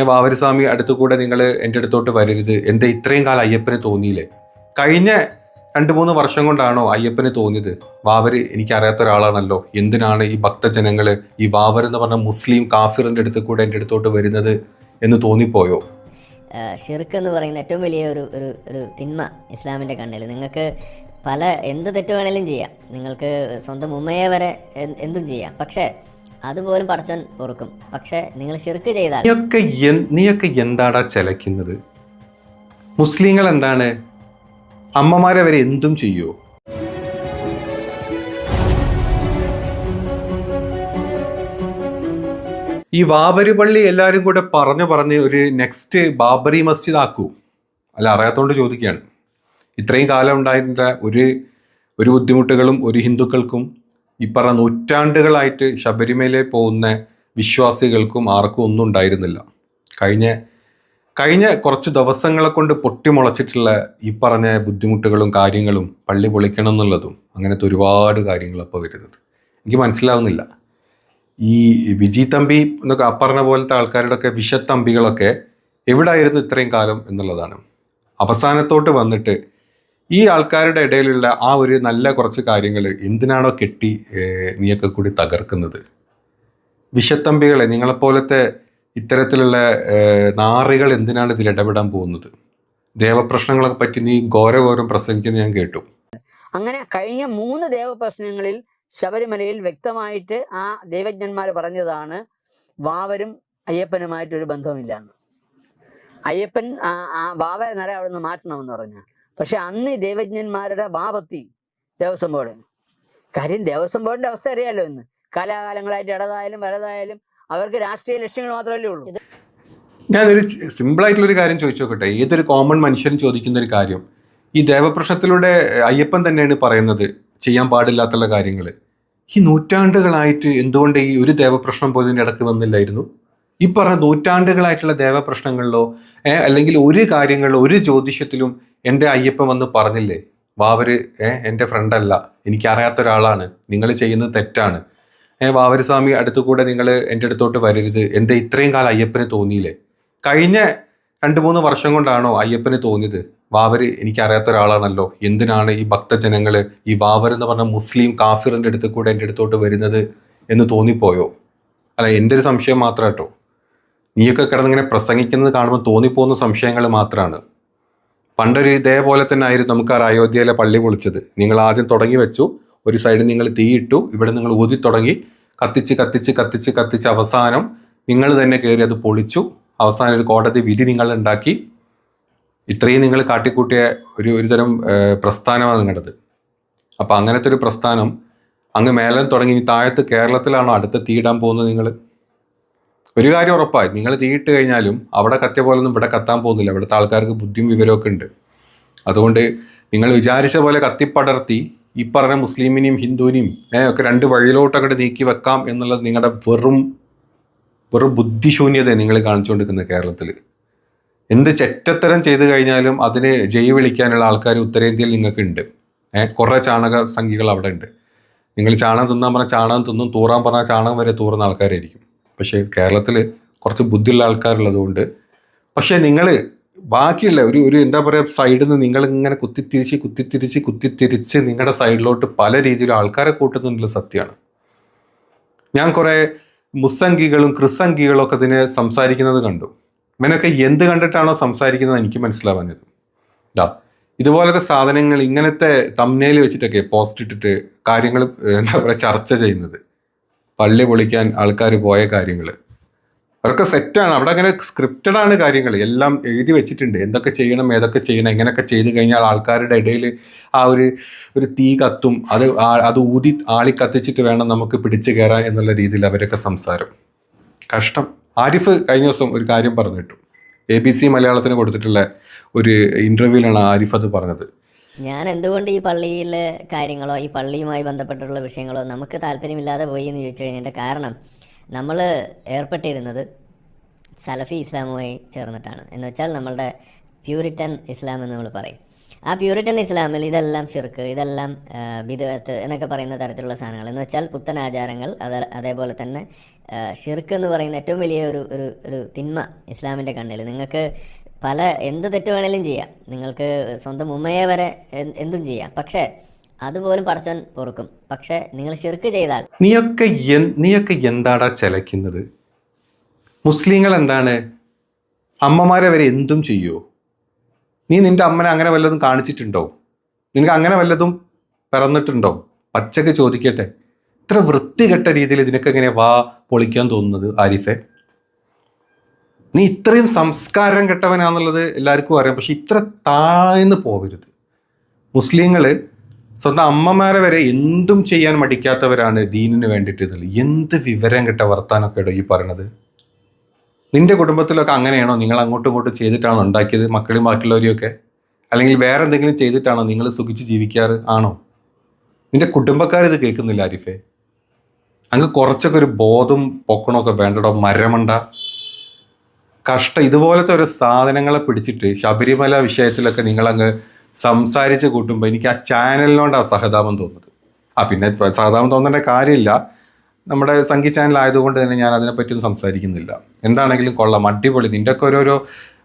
വാവരസ്വാമി അടുത്തു കൂടെ നിങ്ങൾ എന്റെ അടുത്തോട്ട് വരരുത്. എന്താ ഇത്രയും കാലം അയ്യപ്പന് തോന്നിയില്ലേ? കഴിഞ്ഞ രണ്ട് മൂന്ന് വർഷം കൊണ്ടാണോ അയ്യപ്പന് തോന്നിയത്? വാവര് എനിക്കറിയാത്ത ഒരാളാണല്ലോ. എന്തിനാണ് ഈ ഭക്തജനങ്ങൾ ഈ വാവർ എന്ന് പറഞ്ഞ മുസ്ലിം കാഫിറിന്റെ അടുത്ത് കൂടെ എന്റെ അടുത്തോട്ട് വരുന്നത് എന്ന് തോന്നിപ്പോയോ? ഷിർക്ക് എന്ന് പറയുന്ന ഏറ്റവും വലിയ ഒരു ഒരു ഒരു തിന്മ ഇസ്ലാമിന്റെ കണ്ണിൽ നിങ്ങൾക്ക് പല എന്ത് തെറ്റ് വേണേലും ചെയ്യാം. നിങ്ങൾക്ക് സ്വന്തം ഉമ്മയെ വരെ എന്തും ചെയ്യാം. പക്ഷേ അതുപോലും പടച്ചോൻ പൊറുക്കും. പക്ഷേ നിങ്ങൾ ശിർക്ക് ചെയ്താൽ നീയൊക്കെ നീയൊക്കെ എന്താടാ ചെലക്കുന്നത് മുസ്ലിങ്ങൾ എന്താണ്? അമ്മമാരെ വരെ എന്തും ചെയ്യുമോ ഈ വാവര് പള്ളി എല്ലാവരും കൂടെ പറഞ്ഞു പറഞ്ഞ് ഒരു നെക്സ്റ്റ് ബാബറി മസ്ജിദ് ആക്കൂ. അല്ല അറിയാത്തോണ്ട് ചോദിക്കുകയാണ്. ഇത്രയും കാലം ഉണ്ടായിരുന്ന ഒരു ഒരു ബുദ്ധിമുട്ടുകളും ഒരു ഹിന്ദുക്കൾക്കും ഈ പറഞ്ഞ നൂറ്റാണ്ടുകളായിട്ട് ശബരിമലയിൽ പോകുന്ന വിശ്വാസികൾക്കും ആർക്കും ഒന്നും ഉണ്ടായിരുന്നില്ല. കഴിഞ്ഞ കഴിഞ്ഞ കുറച്ച് ദിവസങ്ങളെ കൊണ്ട് പൊട്ടിമുളച്ചിട്ടുള്ള ഈ പറഞ്ഞ ബുദ്ധിമുട്ടുകളും കാര്യങ്ങളും പള്ളി പൊളിക്കണം എന്നുള്ളതും അങ്ങനത്തെ ഒരുപാട് കാര്യങ്ങൾ ഇപ്പോൾ വരുന്നത്. എനിക്ക് മനസ്സിലാവുന്നില്ല. ഈ വിജി തമ്പി എന്നൊക്കെ അപ്പറഞ്ഞ പോലത്തെ ആൾക്കാരുടെ ഒക്കെ വിഷത്തമ്പികളൊക്കെ എവിടായിരുന്നു ഇത്രയും കാലം എന്നുള്ളതാണ്. അവസാനത്തോട്ട് വന്നിട്ട് ഈ ആൾക്കാരുടെ ഇടയിലുള്ള ആ ഒരു നല്ല കുറച്ച് കാര്യങ്ങൾ എന്തിനാണോ കെട്ടി നീയൊക്കെ കൂടി തകർക്കുന്നത്? വിഷത്തമ്പികളെ നിങ്ങളെപ്പോലത്തെ ഇത്തരത്തിലുള്ള നാറികൾ എന്തിനാണ് ഇതിൽ ഇടപെടാൻ പോകുന്നത്? ദേവപ്രശ്നങ്ങളൊക്കെ പറ്റി നീ ഘോരഘോരം പ്രസംഗിക്കുന്നത് ഞാൻ കേട്ടു. അങ്ങനെ കഴിഞ്ഞ മൂന്ന് ദേവപ്രശ്നങ്ങളിൽ ശബരിമലയിൽ വ്യക്തമായിട്ട് ആ ദേവജ്ഞന്മാർ പറഞ്ഞതാണ് വാവരും അയ്യപ്പനുമായിട്ടൊരു ബന്ധവുമില്ല അയ്യപ്പൻ ആ- ആ വാവ നട അവിടെ നിന്ന് മാറ്റണമെന്ന് പറഞ്ഞു പക്ഷെ അന്ന് ദേവജ്ഞന്മാരുടെ വാപത്തി ദേവസ്വം ബോർഡ്. കാര്യം ദേവസ്വം ബോർഡിന്റെ അവസ്ഥ അറിയാലോ ഇന്ന്. കാലാകാലങ്ങളായിട്ട് ഇടതായാലും വലതായാലും അവർക്ക് രാഷ്ട്രീയ ലക്ഷ്യങ്ങൾ മാത്രമല്ലേ ഉള്ളൂ. ഞാനൊരു സിമ്പിൾ ആയിട്ടുള്ള ഒരു കാര്യം ചോദിച്ചു നോക്കട്ടെ. ഏതൊരു കോമൺ മനുഷ്യൻ ചോദിക്കുന്ന ഒരു കാര്യം. ഈ ദേവപ്രശ്നത്തിലൂടെ അയ്യപ്പൻ തന്നെയാണ് പറയുന്നത് ചെയ്യാൻ പാടില്ലാത്തുള്ള കാര്യങ്ങൾ ഈ നൂറ്റാണ്ടുകളായിട്ട് എന്തുകൊണ്ട് ഈ ഒരു ദേവപ്രശ്നം പോലും ഇടയ്ക്ക് വന്നില്ലായിരുന്നു? ഈ പറഞ്ഞ നൂറ്റാണ്ടുകളായിട്ടുള്ള ദേവപ്രശ്നങ്ങളിലോ അല്ലെങ്കിൽ ഒരു കാര്യങ്ങളിലോ ഒരു ജ്യോതിഷത്തിലും എന്റെ അയ്യപ്പൻ വന്ന് പറഞ്ഞില്ലേ വാവര് ഏ എന്റെ ഫ്രണ്ടല്ല എനിക്കറിയാത്ത ഒരാളാണ് നിങ്ങൾ ചെയ്യുന്നത് തെറ്റാണ്. ഏ വാവര് സ്വാമി അടുത്തു കൂടെ നിങ്ങൾ എന്റെ അടുത്തോട്ട് വരരുത്. എന്താ ഇത്രയും കാലം അയ്യപ്പന് തോന്നിയില്ലേ? കഴിഞ്ഞ രണ്ട് മൂന്ന് വർഷം കൊണ്ടാണോ അയ്യപ്പന് തോന്നിയത്? വാവര് എനിക്കറിയാത്ത ഒരാളാണല്ലോ എന്തിനാണ് ഈ ഭക്തജനങ്ങൾ ഈ വാവർ എന്ന് പറഞ്ഞ മുസ്ലിം കാഫിറിന്റെ അടുത്ത് കൂടെ എന്റെ അടുത്തോട്ട് വരുന്നത്? എന്ന് തോന്നിപ്പോയോ? അല്ല എന്റെ ഒരു സംശയം മാത്രം കേട്ടോ നീയൊക്കെ കിടന്നിങ്ങനെ പ്രസംഗിക്കുന്നത് കാണുമ്പോൾ തോന്നിപ്പോകുന്ന സംശയങ്ങൾ മാത്രമാണ് പണ്ടൊരു ഇതേപോലെ തന്നെ ആയിരുന്നു നമുക്ക് ആ അയോധ്യയിലെ പള്ളി പൊളിച്ചത്. നിങ്ങൾ ആദ്യം തുടങ്ങി വെച്ചു ഒരു സൈഡ് നിങ്ങൾ തീയിട്ടു ഇവിടെ നിങ്ങൾ ഊതി തുടങ്ങി കത്തിച്ച് കത്തിച്ച് കത്തിച്ച് കത്തിച്ച് അവസാനം നിങ്ങൾ തന്നെ കയറി അത് പൊളിച്ചു അവസാനം ഒരു കോടതി വിധി നിങ്ങൾ ഉണ്ടാക്കി. ഇത്രയും നിങ്ങൾ കാട്ടിക്കൂട്ടിയ ഒരു ഒരുതരം പ്രസ്ഥാനമാണ് നിങ്ങളത് അപ്പം അങ്ങനത്തെ ഒരു പ്രസ്ഥാനം അങ്ങ് മേലെ തുടങ്ങി താഴത്ത് കേരളത്തിലാണോ അടുത്ത തീയിടാൻ പോകുന്നത് നിങ്ങൾ? ഒരു കാര്യം ഉറപ്പായി. നിങ്ങൾ തീയിട്ട് കഴിഞ്ഞാലും അവിടെ കത്തിയ പോലൊന്നും ഇവിടെ കത്താൻ പോകുന്നില്ല. ഇവിടുത്തെ ആൾക്കാർക്ക് ബുദ്ധിയും വിവരമൊക്കെ ഉണ്ട്. അതുകൊണ്ട് നിങ്ങൾ വിചാരിച്ച പോലെ കത്തിപ്പടർത്തി ഈ പറഞ്ഞ മുസ്ലിമിനെയും ഹിന്ദുവിനെയും ഒക്കെ രണ്ട് വഴിയിലോട്ടൊക്കെ നീക്കി വെക്കാം എന്നുള്ളത് നിങ്ങളുടെ വെറും വെറും ബുദ്ധിശൂന്യത നിങ്ങൾ കാണിച്ചുകൊണ്ടിരിക്കുന്നത് കേരളത്തിൽ എന്ത് ചെറ്റത്തരം ചെയ്തു കഴിഞ്ഞാലും അതിന് ജയി വിളിക്കാനുള്ള ആൾക്കാർ ഉത്തരേന്ത്യയിൽ നിങ്ങൾക്ക് ഉണ്ട് ഏഹ് കുറേ ചാണക സംഖ്യകൾ അവിടെ ഉണ്ട്. നിങ്ങൾ ചാണകം തിന്നാൻ പറഞ്ഞാൽ ചാണകം തിന്നും തൂറാൻ പറഞ്ഞാൽ ചാണകം വരെ തൂറുന്ന ആൾക്കാരായിരിക്കും. പക്ഷേ കേരളത്തിൽ കുറച്ച് ബുദ്ധിയുള്ള ആൾക്കാരുള്ളതുകൊണ്ട്. പക്ഷേ നിങ്ങൾ ബാക്കിയുള്ള ഒരു ഒരു എന്താ പറയുക സൈഡിൽ നിന്ന് നിങ്ങളിങ്ങനെ കുത്തിത്തിരിച്ച് കുത്തിത്തിരിച്ച് കുത്തിത്തിരിച്ച് നിങ്ങളുടെ സൈഡിലോട്ട് പല രീതിയിലും ആൾക്കാരെ കൂട്ടുന്നുള്ള സത്യമാണ് ഞാൻ കുറേ മുസ്സംഗികളും ക്രിസംഗികളും ഒക്കെ ഇതിനെ സംസാരിക്കുന്നത് കണ്ടു. ഇവനൊക്കെ എന്ത് കണ്ടിട്ടാണോ സംസാരിക്കുന്നത് എനിക്ക് മനസ്സിലാവാഞ്ഞത് ഇതാ ഇതുപോലത്തെ സാധനങ്ങൾ ഇങ്ങനത്തെ തമ്മനയിൽ വെച്ചിട്ടൊക്കെ പോസ്റ്റ് ഇട്ടിട്ട് കാര്യങ്ങൾ എന്താ പറയുക ചർച്ച ചെയ്യുന്നത്. പള്ളി പൊളിക്കാൻ ആൾക്കാർ പോയ കാര്യങ്ങൾ അതൊക്കെ സെറ്റാണ് അവിടെ അങ്ങനെ സ്ക്രിപ്റ്റഡ് ആണ് കാര്യങ്ങൾ എല്ലാം എഴുതി വെച്ചിട്ടുണ്ട്. എന്തൊക്കെ ചെയ്യണം ഏതൊക്കെ ചെയ്യണം എങ്ങനെയൊക്കെ ചെയ്തു കഴിഞ്ഞാൽ ആൾക്കാരുടെ ഇടയിൽ ആ ഒരു ഒരു തീ കത്തും അത് അത് ഊതി ആളി കത്തിച്ചിട്ട് വേണം നമുക്ക് പിടിച്ചു കയറാൻ എന്നുള്ള രീതിയിൽ അവരൊക്കെ സംസാരം. കഷ്ടം. ആരിഫ് കഴിഞ്ഞ ദിവസം ഒരു കാര്യം പറഞ്ഞിട്ടു. എ ബി സി മലയാളത്തിന് കൊടുത്തിട്ടുള്ള ഒരു ഇന്റർവ്യൂവിലാണ് ആരിഫ് അത് പറഞ്ഞത്. ഞാൻ എന്തുകൊണ്ട് ഈ പള്ളിയിലെ കാര്യങ്ങളോ ഈ പള്ളിയുമായി ബന്ധപ്പെട്ടുള്ള വിഷയങ്ങളോ നമുക്ക് താല്പര്യമില്ലാതെ പോയി എന്ന് ചോദിച്ചു കഴിഞ്ഞതിന്റെ കാരണം നമ്മൾ ഏർപ്പെട്ടിരുന്നത് സലഫി ഇസ്ലാമുമായി ചേർന്നിട്ടാണ്. എന്ന് വെച്ചാൽ നമ്മളുടെ പ്യൂരിറ്റൻ ഇസ്ലാം എന്ന് നമ്മൾ പറയും. ആ പ്യൂരിറ്റൻ ഇസ്ലാമിൽ ഇതെല്ലാം ഷിർക്ക് ഇതെല്ലാം ബിദത്ത് എന്നൊക്കെ പറയുന്ന തരത്തിലുള്ള സാധനങ്ങൾ. എന്ന് വെച്ചാൽ പുത്തൻ ആചാരങ്ങൾ അത് അതേപോലെ തന്നെ ഷിർക്ക് എന്ന് പറയുന്ന ഏറ്റവും വലിയ ഒരു ഒരു ഒരു തിന്മ ഇസ്ലാമിന്റെ കണ്ണിൽ. നിങ്ങൾക്ക് പല എന്ത് തെറ്റ് വേണേലും ചെയ്യാം. നിങ്ങൾക്ക് സ്വന്തം ഉമ്മയെ വരെ എന്ത് ചെയ്യാം. പക്ഷേ അതുപോലും പടച്ചവൻ പൊറുക്കും. പക്ഷേ നിങ്ങൾ ചെറുക്ക് ചെയ്താൽ നീയൊക്കെ നീയൊക്കെ എന്താടാ ചെലക്കുന്നത് മുസ്ലിങ്ങൾ എന്താണ്? അമ്മമാരെ വരെ എന്തും ചെയ്യുമോ നീ നിന്റെ അമ്മനെ അങ്ങനെ വല്ലതും കാണിച്ചിട്ടുണ്ടോ? നിനക്ക് അങ്ങനെ വല്ലതും പിറന്നിട്ടുണ്ടോ? പച്ചക്ക് ചോദിക്കട്ടെ. ഇത്ര വൃത്തികെട്ട രീതിയിൽ ഇതിനൊക്കെ എങ്ങനെ വാ പൊളിക്കാൻ തോന്നുന്നത് ആരിഫെ? നീ ഇത്രയും സംസ്കാരം കെട്ടവനാന്നുള്ളത് എല്ലാവർക്കും അറിയാം. പക്ഷെ ഇത്ര താഴ്ന്നു പോകരുത്. മുസ്ലിങ്ങൾ സ്വന്തം അമ്മമാരെ വരെ എന്തും ചെയ്യാൻ മടിക്കാത്തവരാണ് ദീനിന് വേണ്ടിയിട്ട് ഇതിൽ എന്ത് വിവരം കെട്ട വർത്താനൊക്കെ ഇടോ ഈ പറയണത്? നിന്റെ കുടുംബത്തിലൊക്കെ അങ്ങനെയാണോ? നിങ്ങൾ അങ്ങോട്ടും ഇങ്ങോട്ടും ചെയ്തിട്ടാണോ ഉണ്ടാക്കിയത്? മക്കളും ബാക്കിയുള്ളവരെയൊക്കെ? അല്ലെങ്കിൽ വേറെ എന്തെങ്കിലും ചെയ്തിട്ടാണോ നിങ്ങൾ സുഖിച്ച് ജീവിക്കാറ്? ആണോ? നിന്റെ കുടുംബക്കാർ ഇത് കേൾക്കുന്നില്ല ആരിഫേ. അങ്ങ് കുറച്ചൊക്കെ ഒരു ബോധം പൊക്കണമൊക്കെ വേണ്ടടോ മരമണ്ട. കഷ്ട ഇതുപോലത്തെ ഒരു സാധനങ്ങളെ പിടിച്ചിട്ട് ശബരിമല വിഷയത്തിലൊക്കെ നിങ്ങളങ്ങ് സംസാരിച്ച് കൂട്ടുമ്പോൾ എനിക്ക് ആ ചാനലിനോട് സഹതാപം തോന്നുന്നത്. ആ പിന്നെ സഹതാപം തോന്നേണ്ട കാര്യമില്ല. നമ്മുടെ സംഗീത ചാനൽ ആയതുകൊണ്ട് തന്നെ ഞാൻ അതിനെപ്പറ്റി സംസാരിക്കുന്നില്ല. എന്താണെങ്കിലും കൊള്ളാം അടിപൊളി. നിന്റെയൊക്കെ ഓരോരോ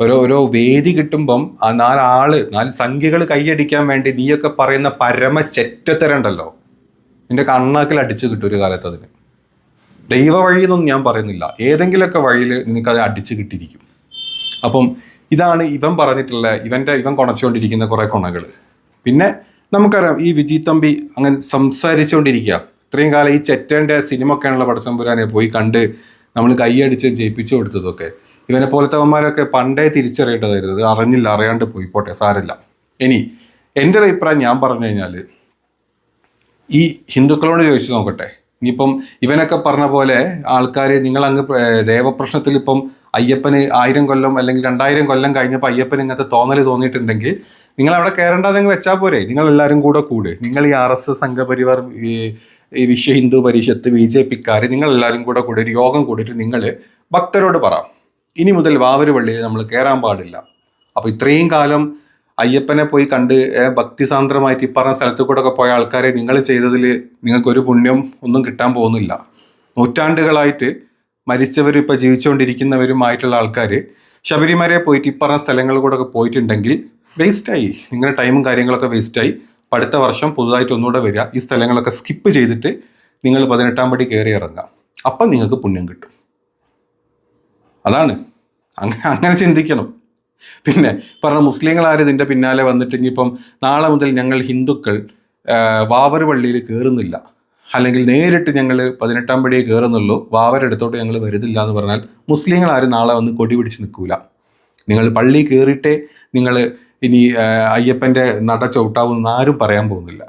ഓരോ ഓരോ വേദി കിട്ടുമ്പം ആ നാലാൾ നാല് സംഖ്യകൾ കൈയടിക്കാൻ വേണ്ടി നീയൊക്കെ പറയുന്ന പരമ ചെറ്റത്തരണ്ടല്ലോ നിന്റെ കണ്ണാക്കിൽ അടിച്ചു കിട്ടും ഒരു കാലത്ത് അതിന്. ദൈവ വഴിയെന്നൊന്നും ഞാൻ പറയുന്നില്ല. ഏതെങ്കിലുമൊക്കെ വഴിയിൽ നിനക്കത് അടിച്ചു കിട്ടിയിരിക്കും. അപ്പം ഇതാണ് ഇവൻ പറഞ്ഞിട്ടുള്ള ഇവന്റെ ഇവൻ കുണച്ചുകൊണ്ടിരിക്കുന്ന കുറേ കുണകൾ പിന്നെ നമുക്കറിയാം ഈ വിജയ് തമ്പി അങ്ങനെ സംസാരിച്ചുകൊണ്ടിരിക്കുക. ഇത്രയും കാലം ഈ ചെറ്റേന്റെ സിനിമ ഒക്കെയാണല്ലോ പടച്ചമ്പുരാനെ പോയി കണ്ട് നമ്മൾ കൈയടിച്ച് ജയിപ്പിച്ചു കൊടുത്തതൊക്കെ. ഇവനെ പോലത്തെവന്മാരൊക്കെ പണ്ടേ തിരിച്ചറിയേണ്ടതായിരുന്നു. ഇത് അറിഞ്ഞില്ല അറിയാണ്ട് പോയി പോട്ടെ സാരമില്ല. ഇനി എന്റെ ഒരു അഭിപ്രായം ഞാൻ പറഞ്ഞു കഴിഞ്ഞാൽ ഈ ഹിന്ദുക്കളോട് ചോദിച്ചു നോക്കട്ടെ. ഇനിയിപ്പം ഇവനൊക്കെ പറഞ്ഞ പോലെ ആൾക്കാർ നിങ്ങൾ അങ്ങ് ദേവപ്രശ്നത്തിൽ ഇപ്പം അയ്യപ്പന് ആയിരം കൊല്ലം അല്ലെങ്കിൽ രണ്ടായിരം കൊല്ലം കഴിഞ്ഞപ്പോൾ അയ്യപ്പന് ഇങ്ങനത്തെ തോന്നൽ തോന്നിയിട്ടുണ്ടെങ്കിൽ നിങ്ങൾ അവിടെ കയറേണ്ടതെങ്കിൽ വെച്ചാൽ പോരെ. നിങ്ങൾ എല്ലാവരും കൂടെ കൂട്. നിങ്ങൾ ഈ ആർ എസ് എസ് സംഘപരിവാർ ഈ വിശ്വ ഹിന്ദു പരിഷത്ത് ബി ജെ പിക്കാർ നിങ്ങൾ എല്ലാവരും കൂടെ കൂടി. ഒരു യോഗം കൂടിയിട്ട് നിങ്ങൾ ഭക്തരോട് പറ. ഇനി മുതൽ വാവര് പള്ളിയിൽ നമ്മൾ കയറാൻ പാടില്ല. അപ്പോൾ ഇത്രയും കാലം അയ്യപ്പനെ പോയി കണ്ട് ഭക്തിസാന്ദ്രമായിട്ട് ഈ പറഞ്ഞ സ്ഥലത്ത് കൂടെ ഒക്കെ പോയ ആൾക്കാരെ നിങ്ങൾ ചെയ്തതിൽ നിങ്ങൾക്കൊരു പുണ്യം ഒന്നും കിട്ടാൻ പോകുന്നില്ല. നൂറ്റാണ്ടുകളായിട്ട് മരിച്ചവരും ഇപ്പോൾ ജീവിച്ചുകൊണ്ടിരിക്കുന്നവരുമായിട്ടുള്ള ആൾക്കാർ ശബരിമലയെ പോയിട്ട് ഈ പറഞ്ഞ സ്ഥലങ്ങളിൽ കൂടെ ഒക്കെ പോയിട്ടുണ്ടെങ്കിൽ വേസ്റ്റായി. നിങ്ങളുടെ ടൈമും കാര്യങ്ങളൊക്കെ വേസ്റ്റായി. അടുത്ത വർഷം പുതുതായിട്ട് ഒന്നുകൂടെ വരിക. ഈ സ്ഥലങ്ങളൊക്കെ സ്കിപ്പ് ചെയ്തിട്ട് നിങ്ങൾ പതിനെട്ടാം പടി കയറി ഇറങ്ങാം അപ്പം നിങ്ങൾക്ക് പുണ്യം കിട്ടും. അതാണ്. അങ്ങനെ അങ്ങനെ ചിന്തിക്കണം. പിന്നെ പറഞ്ഞ മുസ്ലിങ്ങൾ ആരും ഇതിന്റെ പിന്നാലെ വന്നിട്ട് ഇനിയിപ്പം നാളെ മുതൽ ഞങ്ങൾ ഹിന്ദുക്കൾ വാവർ പള്ളിയിൽ കയറുന്നില്ല അല്ലെങ്കിൽ നേരിട്ട് ഞങ്ങൾ പതിനെട്ടാം പടിയെ കയറുന്നുള്ളൂ വാവരെടുത്തോട്ട് ഞങ്ങൾ വരുന്നില്ല എന്ന് പറഞ്ഞാൽ മുസ്ലിങ്ങൾ ആരും നാളെ വന്ന് കൊടി പിടിച്ച് നിൽക്കൂല. നിങ്ങൾ പള്ളി കയറിയിട്ടേ നിങ്ങൾ ഇനി അയ്യപ്പന്റെ നട ചവിട്ടാവുമെന്ന് ആരും പറയാൻ പോകുന്നില്ല.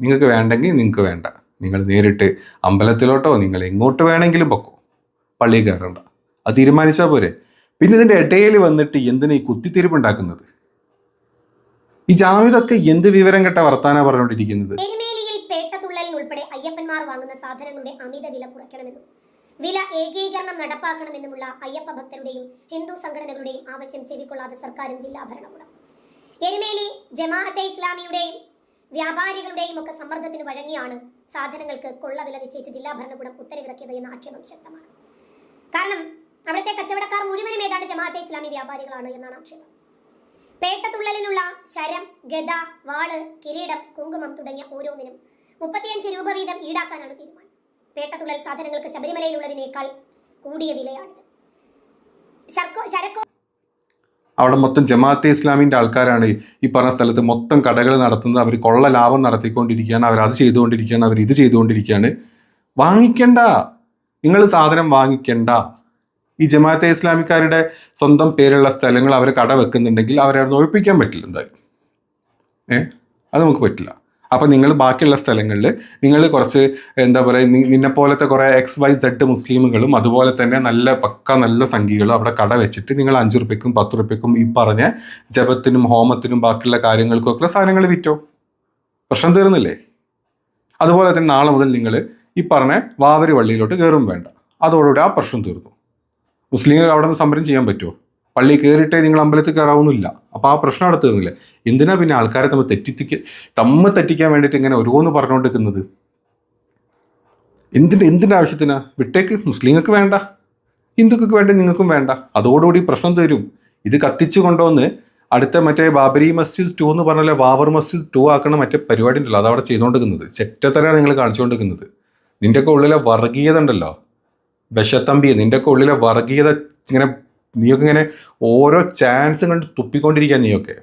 നിങ്ങൾക്ക് വേണ്ടെങ്കിൽ നിങ്ങൾക്ക് വേണ്ട. നിങ്ങൾ നേരിട്ട് അമ്പലത്തിലോട്ടോ നിങ്ങൾ എങ്ങോട്ട് വേണമെങ്കിലും പൊക്കോ. പള്ളിയിൽ കയറണ്ട. അത് തീരുമാനിച്ചാൽ പോരെ. പിന്നെ ഇതിന്റെ ഇടയിൽ വന്നിട്ട് എന്തിനാ ഈ കുത്തിത്തിരിപ്പുണ്ടാക്കുന്നത് ഈ ജാവിതൊക്കെ എന്ത് വിവരം കെട്ട വർത്താന പറഞ്ഞുകൊണ്ടിരിക്കുന്നത് ഉൾപ്പെടെ അയ്യപ്പന്മാർ വാങ്ങുന്ന സാധനങ്ങളുടെ അമിത വില കുറയ്ക്കണമെന്നും വില ഏകീകരണം നടപ്പാക്കണമെന്നുമുള്ള അയ്യപ്പ ഭക്തരുടെയും ഹിന്ദു സംഘടനകളുടെയും ആവശ്യം ചെവിക്കൊള്ളാതെ സർക്കാരും ജില്ലാ ഭരണകൂടം. എരുമേലി ജമാഅത്തെ ഇസ്ലാമിയുടെയും വ്യാപാരികളുടെയും ഒക്കെ സമ്മർദ്ദത്തിന് വഴങ്ങിയാണ് സാധനങ്ങൾക്ക് കൊള്ള വില നിശ്ചയിച്ച് ജില്ലാ ഭരണകൂടം ഉത്തരവിറക്കിയത് എന്ന ആക്ഷേപം ശക്തമാണ്. കാരണം അവിടുത്തെ കച്ചവടക്കാർ മുഴുവനും ഏതാണ്ട് ജമാഅത്തെ ഇസ്ലാമി വ്യാപാരികളാണ് എന്നാണ് ആക്ഷേപം. പേട്ടതുള്ളലിനുള്ള ശരം ഗദ വാൾ കിരീടം കുങ്കുമം തുടങ്ങിയ ഓരോന്നിനും മുപ്പത്തിയഞ്ച് രൂപ വീതം ഈടാക്കാനാണ് തീരുമാനം. പേട്ടതുള്ളൽ സാധനങ്ങൾക്ക് ശബരിമലയിലുള്ളതിനേക്കാൾ കൂടിയ വിലയാണിത്. ശർക്കോ ശരക്കോ അവിടെ മൊത്തം ജമാഅത്തെ ഇസ്ലാമിന്റെ ആൾക്കാരാണ് ഈ പറഞ്ഞ സ്ഥലത്ത് മൊത്തം കടകൾ നടത്തുന്നത്. അവർ കൊള്ള ലാഭം നടത്തിക്കൊണ്ടിരിക്കുകയാണ്. അവർ അത് ചെയ്തുകൊണ്ടിരിക്കുകയാണ്. അവർ ഇത് ചെയ്തുകൊണ്ടിരിക്കുകയാണ്. വാങ്ങിക്കണ്ട. നിങ്ങൾ സാധനം വാങ്ങിക്കണ്ട. ഈ ജമാഅത്തെ ഇസ്ലാമിക്കാരുടെ സ്വന്തം പേരുള്ള സ്ഥലങ്ങൾ അവർ കട വെക്കുന്നുണ്ടെങ്കിൽ അവരെ ഒഴിപ്പിക്കാൻ പറ്റില്ല എന്തായാലും. ഏ? അത് നമുക്ക് പറ്റില്ല. അപ്പം നിങ്ങൾ ബാക്കിയുള്ള സ്ഥലങ്ങളിൽ നിങ്ങൾ കുറച്ച് എന്താ പറയുക നിന്നെ പോലത്തെ കുറേ എക്സ് വൈ സെഡ് മുസ്ലിമുകളും അതുപോലെ തന്നെ നല്ല പക്ക നല്ല സംഖ്യകളും അവിടെ കട വെച്ചിട്ട് നിങ്ങൾ അഞ്ച് റുപ്യക്കും പത്ത് റുപ്യക്കും ഈ പറഞ്ഞ ജപത്തിനും ഹോമത്തിനും ബാക്കിയുള്ള കാര്യങ്ങൾക്കും ഒക്കെ സാധനങ്ങൾ വിറ്റോ? പ്രശ്നം തീർന്നില്ലേ? അതുപോലെ തന്നെ നാളെ മുതൽ നിങ്ങൾ ഈ പറഞ്ഞ വാവരി വള്ളിയിലോട്ട് കയറും വേണ്ട. അതോടുകൂടി ആ പ്രശ്നം തീർന്നു. മുസ്ലിങ്ങൾ അവിടെ നിന്ന് സമരം ചെയ്യാൻ പറ്റുമോ? പള്ളി കയറിയിട്ടേ നിങ്ങൾ അമ്പലത്തിൽ കയറാവുന്നില്ല. അപ്പോൾ ആ പ്രശ്നം അവിടെ തീർന്നില്ല എന്തിനാ പിന്നെ ആൾക്കാരെ തമ്മിൽ തെറ്റിത്തിക്ക് തമ്മിൽ തെറ്റിക്കാൻ വേണ്ടിയിട്ട് ഇങ്ങനെ ഓരോന്ന് പറഞ്ഞുകൊണ്ടിരിക്കുന്നത്? എന്തിന്റെ എന്തിന്റെ ആവശ്യത്തിനാ? വിട്ടേക്ക് മുസ്ലിങ്ങൾക്ക് വേണ്ട. ഹിന്ദുക്കൾക്ക് വേണ്ട നിങ്ങൾക്കും വേണ്ട. അതോടുകൂടി പ്രശ്നം തരും. ഇത് കത്തിച്ചു കൊണ്ടുവന്ന് അടുത്ത മറ്റേ ബാബരി മസ്ജിദ് ടു എന്ന് പറഞ്ഞാൽ ബാബർ മസ്ജിദ് ടു ആക്കണ മറ്റേ പരിപാടി ഉണ്ടല്ലോ അതവിടെ ചെയ്തുകൊണ്ടിരിക്കുന്നത്. ചെറ്റത്തരാണ് നിങ്ങൾ കാണിച്ചുകൊണ്ടിരിക്കുന്നത്. നിന്റെയൊക്കെ ഉള്ളിലെ വർഗീയത ഉണ്ടല്ലോ. വിഷത്തമ്പി നിന്റെയൊക്കെ ഉള്ളിലെ വർഗീയത ഇങ്ങനെ നീയൊക്കെ ഇങ്ങനെ ഓരോ ചാൻസും കണ്ട് തുപ്പിക്കൊണ്ടിരിക്കുക നീയൊക്കെ.